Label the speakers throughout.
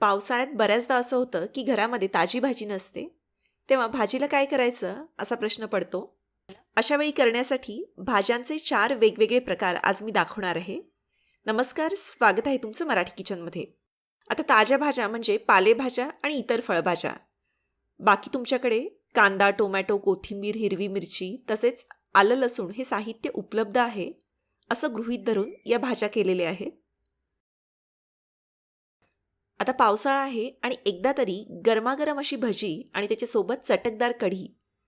Speaker 1: पावसाळ्यात बऱ्याचदा असं होतं की घरामध्ये ताजी भाजी नसते. तेव्हा भाजीला काय करायचं? असा प्रश्न पडतो. अशावेळी करण्यासाठी भाज्यांचे चार वेगवेगळे प्रकार आज मी दाखवणार आहे. नमस्कार स्वागत आहे तुमचं मराठी किचनमध्ये. आता ताज्या भाज्या म्हणजे पालेभाज्या आणि इतर फळभाज्या. बाकी तुमच्याकडे कांदा टोमॅटो कोथिंबीर हिरवी मिरची तसेच आलं लसूण हे साहित्य उपलब्ध आहे असं गृहीत धरून या भाज्या केलेल्या आहेत. आता पावसाळा आहे आणि एकदा तरी गरमागरम अशी भजी आणि त्याच्यासोबत चटकदार कढी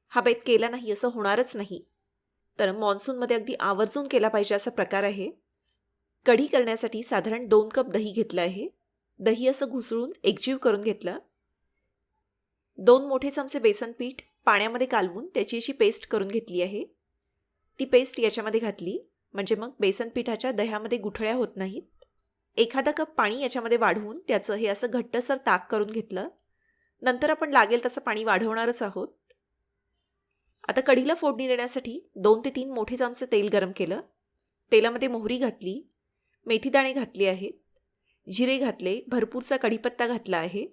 Speaker 1: हा बेत केला नाही असं होणारच नाही. तर मान्सूनमध्ये अगदी आवर्जून केला पाहिजे असा प्रकार आहे. कढी करण्यासाठी साधारण दोन कप दही घेतलं आहे. दही असं घुसळून एकजीव करून घेतलं. दोन मोठे चमचे बेसन पीठ पाण्यामध्ये कालवून त्याची अशी पेस्ट करून घेतली आहे. ती पेस्ट याच्यामध्ये घातली म्हणजे मग बेसन पिठाच्या दह्यामध्ये गुठळ्या होत नाहीत. एखादा कप पाणी याच्यामध्ये वाढवून त्याचं हे असं घट्टसर ताक करून घेतलं. नंतर आपण लागेल तसं पाणी वाढवणारच आहोत. आता कढीला फोडणी देण्यासाठी दोन ते तीन मोठे चमचे तेल गरम केलं. तेलामध्ये मोहरी घातली मेथीदाणे घातले आहेत जिरे घातले भरपूरचा कढीपत्ता घातला आहे.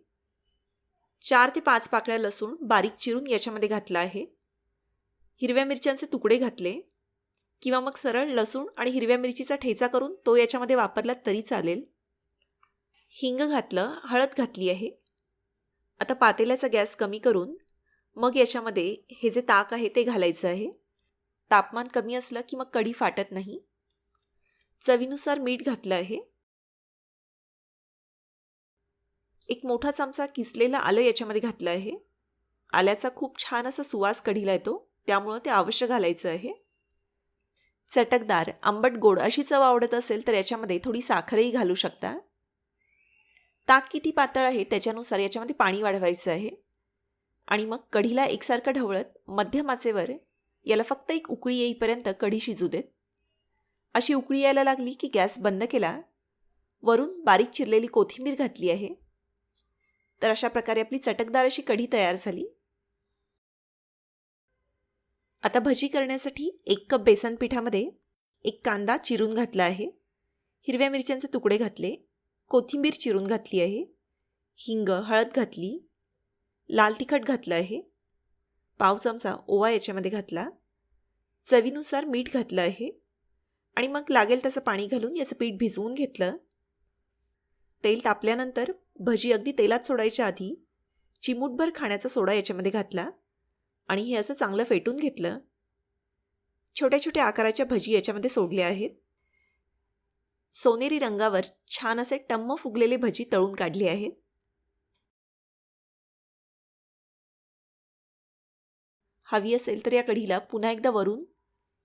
Speaker 1: चार ते पाच पाकळ्या लसूण बारीक चिरून याच्यामध्ये घातला आहे. हिरव्या मिरच्यांचे तुकडे घातले. किंवा मग सरळ लसूण आणि हिरव्या मिरचीचा ठेचा करून तो याच्यामध्ये वापरला तरी चालेल. हिंग घातलं हळद घातली आहे. आता पातेल्याचा गॅस कमी करून मग याच्यामध्ये हे जे ताक आहे ते घालायचं आहे. तापमान कमी असलं की मग कढी फाटत नाही. चवीनुसार मीठ घातलं आहे. एक मोठा चमचा किसलेला आलं याच्यामध्ये घातलं आहे. आल्याचा खूप छान असा सुवास कढीला येतो त्यामुळं ते अवश्य घालायचं आहे. चटकदार आंबट गोड अशी चव आवडत असेल तर याच्यामध्ये थोडी साखरही घालू शकता. ताक किती पातळ आहे त्याच्यानुसार याच्यामध्ये पाणी वाढवायचं आहे. आणि मग कढीला एकसारखं ढवळत मध्यमाचेवर याला फक्त एक उकळी येईपर्यंत कढी शिजू देत. अशी उकळी यायला लागली की गॅस बंद केला. वरून बारीक चिरलेली कोथिंबीर घातली आहे. तर अशा प्रकारे आपली चटकदार अशी कढी तयार झाली. आता भजी करण्यासाठी एक कप बेसन पिठामध्ये एक कांदा चिरून घातला आहे. हिरव्या मिरच्यांचे तुकडे घातले. कोथिंबीर चिरून घातली आहे. हिंग हळद घातली. लाल तिखट घातलं आहे. पाव चमचा ओवा याच्यामध्ये घातला. चवीनुसार मीठ घातलं आहे. आणि मग लागेल तसं पाणी घालून याचं पीठ भिजवून घेतलं. तेल तापल्यानंतर भजी अगदी तेलात सोडायच्या आधी चिमूटभर खाण्याचा सोडा याच्यामध्ये घातला. आणि हे असं चांगलं फेटून घेतलं. छोट्या छोट्या आकाराच्या भजी याच्यामध्ये सोडल्या आहेत. सोनेरी रंगावर छान असे टम्म फुगलेले भजी तळून काढले आहेत. हवी असेल तर या कढीला पुन्हा एकदा वरून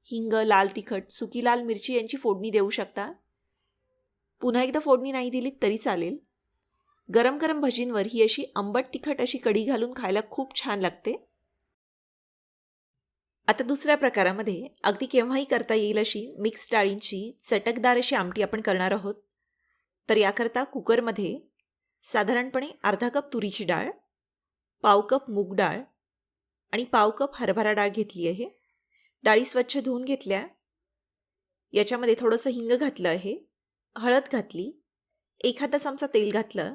Speaker 1: हिंग लाल तिखट सुकी लाल मिरची यांची फोडणी देऊ शकता. पुन्हा एकदा फोडणी नाही दिली तरी चालेल. गरम गरम भजींवर ही अशी आंबट तिखट अशी कढी घालून खायला खूप छान लागते. आता दुसऱ्या प्रकारामध्ये अगदी केव्हाही करता येईल अशी मिक्स डाळींची चटकदार अशी आमटी आपण करणार आहोत. तर याकरता कुकरमध्ये साधारणपणे अर्धा कप तुरीची डाळ पाव कप मूग डाळ आणि पाव कप हरभरा डाळ घेतली आहे. डाळी स्वच्छ धुवून घेतल्या. याच्यामध्ये थोडंसं हिंग घातलं आहे. हळद घातली. एखादा चमचा तेल घातलं.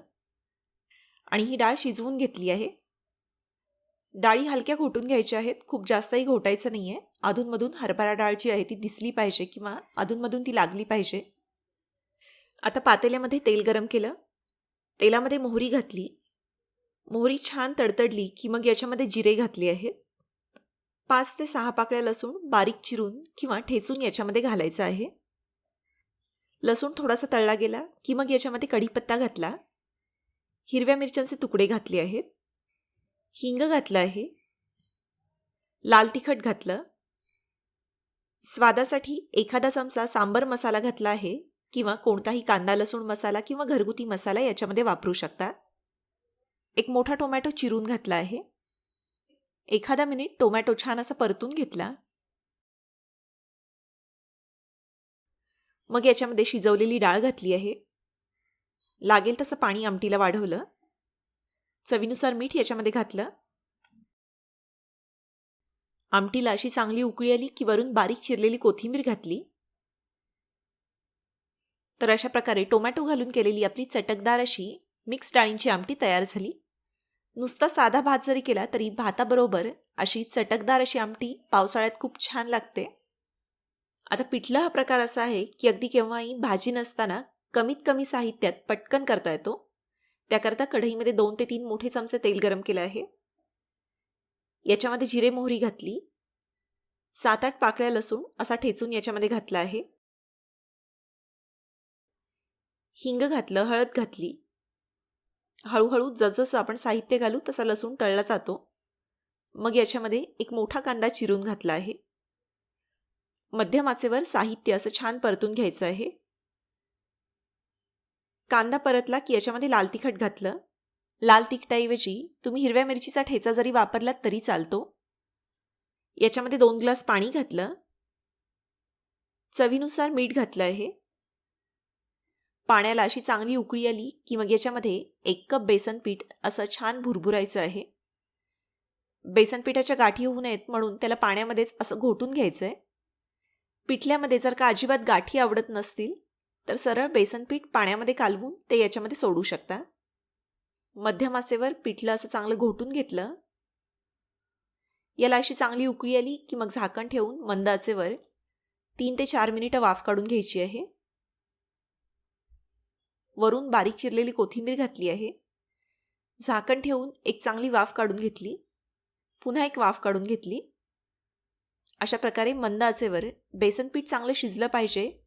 Speaker 1: आणि ही डाळ शिजवून घेतली आहे. डाळी हलक्या घोटून घ्यायच्या आहेत. खूप जास्तही घोटायचं नाही आहे अधूनमधून हरभरा डाळ जी आहे ती दिसली पाहिजे किंवा अधूनमधून ती लागली पाहिजे. आता पातेल्यामध्ये तेल गरम केलं. तेलामध्ये मोहरी घातली. मोहरी छान तडतडली की मग याच्यामध्ये जिरे घातले आहेत. पाच ते सहा पाकळ्या लसूण बारीक चिरून किंवा ठेचून याच्यामध्ये घालायचं आहे. लसूण थोडासा तळला गेला की मग याच्यामध्ये कढीपत्ता घातला. हिरव्या मिरच्यांचे तुकडे घातले आहेत. हिंग घातलं आहे. लाल तिखट घातलं. स्वादासाठी एखादा चमचा सांबर मसाला घातला आहे किंवा कोणताही कांदा लसूण मसाला किंवा घरगुती मसाला याच्यामध्ये वापरू शकता. एक मोठा टोमॅटो चिरून घातला आहे. एखादा मिनिट टोमॅटो छान असा परतून घेतला. मग याच्यामध्ये शिजवलेली डाळ घातली आहे. लागेल तसं पाणी आमटीला वाढवलं. चवीनुसार मीठ याच्यामध्ये घातलं. आमटीला अशी चांगली उकळी आली की वरून बारीक चिरलेली कोथिंबीर घातली. तर अशा प्रकारे टोमॅटो घालून केलेली आपली चटकदार अशी मिक्स डाळींची आमटी तयार झाली. नुसता साधा भात जरी केला तरी भाताबरोबर अशी चटकदार अशी आमटी पावसाळ्यात खूप छान लागते. आता पिठलं हा प्रकार असा आहे की अगदी केव्हाही भाजी नसताना कमीत कमी साहित्यात पटकन करता येतो. त्याकरता कढईमध्ये दोन ते तीन मोठे चमचे तेल गरम केलं आहे. याच्यामध्ये जिरे मोहरी घातली. सात आठ पाकळ्या लसूण असा ठेचून याच्यामध्ये घातला आहे. हिंग घातलं हळद घातली. हळूहळू जसजसं आपण साहित्य घालू तसा लसूण तळला जातो. मग याच्यामध्ये एक मोठा कांदा चिरून घातला आहे. मध्यम आचेवर साहित्य असं छान परतून घ्यायचं आहे. कांदा परतला की याच्यामध्ये लाल तिखट घातलं? लाल तिखटाऐवजी तुम्ही हिरव्या मिरचीचा ठेचा जरी वापरलात तरी चालतो. याच्यामध्ये दोन ग्लास पाणी घातलं. चवीनुसार मीठ घातलं आहे. पाण्याला अशी चांगली उकळी आली की मग याच्यामध्ये एक कप बेसन पीठ असं छान भुरभुरायचं आहे. बेसन पिठाच्या गाठी होऊ नयेत म्हणून त्याला पाण्यामध्येच असं घोटून घ्यायचं आहे पिठल्यामध्ये जर का अजिबात गाठी आवडत नसतील तर सरळ बेसन पीठ पाण्यामध्ये कालवून ते याच्यामध्ये सोडू शकता. मध्यम आसेवर पिठलं असं चांगलं घोटून घेतलं. याला अशी चांगली उकळी आली की मग झाकण ठेवून मंद आचेवर तीन ते चार मिनिटं वाफ काढून घ्यायची आहे. वरून बारीक चिरलेली कोथिंबीर घातली आहे. झाकण ठेवून एक चांगली वाफ काढून घेतली. पुन्हा एक वाफ काढून घेतली. अशा प्रकारे मंद आचेवर बेसन पीठ चांगलं शिजलं पाहिजे.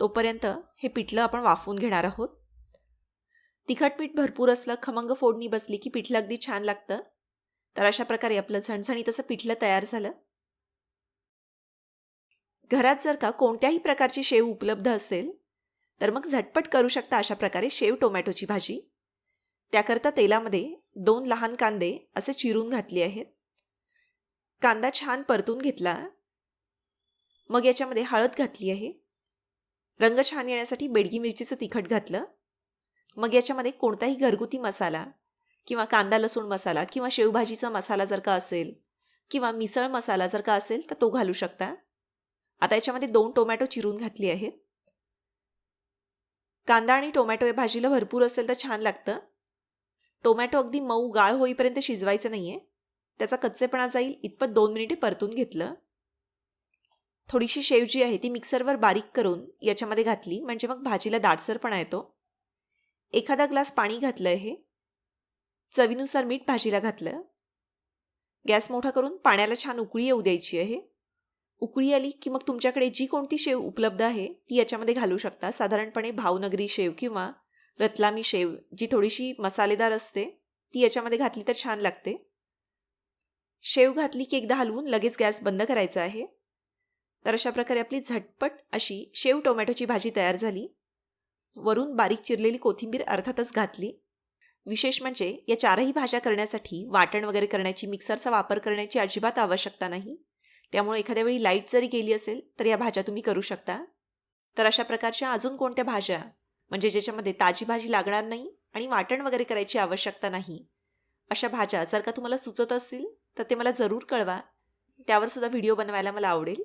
Speaker 1: तोपर्यंत हे पिठलं आपण वाफवून घेणार आहोत. तिखट पीठ भरपूर असलं खमंग फोडणी बसली की पिठलं अगदी छान लागतं. तर अशा प्रकारे आपलं झणझणीत असं पिठलं तयार झालं. घरात जर का कोणत्याही प्रकारची शेव उपलब्ध असेल तर मग झटपट करू शकता अशा प्रकारे शेव टोमॅटोची भाजी. त्याकरता तेलामध्ये दोन लहान कांदे असे चिरून घातले आहेत. कांदा छान परतून घेतला. मग याच्यामध्ये हळद घातली आहे. रंग छान येण्यासाठी बेडगी मिरचीचं तिखट घातलं. मग याच्यामध्ये कोणताही घरगुती मसाला किंवा कांदा लसूण मसाला किंवा शेवभाजीचा मसाला जर का असेल किंवा मिसळ मसाला जर का असेल तर तो घालू शकता. आता याच्यामध्ये दोन टोमॅटो चिरून घातली आहेत. कांदा आणि टोमॅटो या भाजीला भरपूर असेल तर छान लागतं. टोमॅटो अगदी मऊ गाळ होईपर्यंत शिजवायचं नाही आहे त्याचा कच्चेपणा जाईल. इतपत दोन मिनिटे परतून घेतलं. थोडीशी शेव जी आहे ती मिक्सरवर बारीक करून याच्यामध्ये घातली. म्हणजे मग भाजीला दाटसरपणा येतो. एखादा ग्लास पाणी घातलं आहे चवीनुसार मीठ भाजीला घातलं. गॅस मोठा करून पाण्याला छान उकळी येऊ द्यायची आहे. उकळी आली की मग तुमच्याकडे जी कोणती शेव उपलब्ध आहे ती याच्यामध्ये घालू शकता. साधारणपणे भावनगरी शेव किंवा रतलामी शेव जी थोडीशी मसालेदार असते ती याच्यामध्ये घातली तर छान लागते. शेव घातली की एकदा हलवून लगेच गॅस बंद करायचा आहे. तर अशा प्रकारे आपली झटपट अशी शेव टोमॅटोची भाजी तयार झाली. वरून बारीक चिरलेली कोथिंबीर अर्थातच घातली. विशेष म्हणजे या चारही भाज्या करण्यासाठी वाटण वगैरे करण्याची मिक्सरचा वापर करण्याची अजिबात आवश्यकता नाही. त्यामुळे एखाद्या वेळी लाइट जरी गेली असेल तर या भाज्या तुम्ही करू शकता. तर अशा प्रकारच्या अजून कोणत्या भाज्या? म्हणजे ज्याच्यामध्ये ताजी भाजी लागणार नाही आणि वाटण वगैरे करायची आवश्यकता नाही. अशा भाज्या जर का तुम्हाला सुचत असतील तर ते मला जरूर कळवा. त्यावर सुद्धा व्हिडिओ बनवायला मला आवडेल.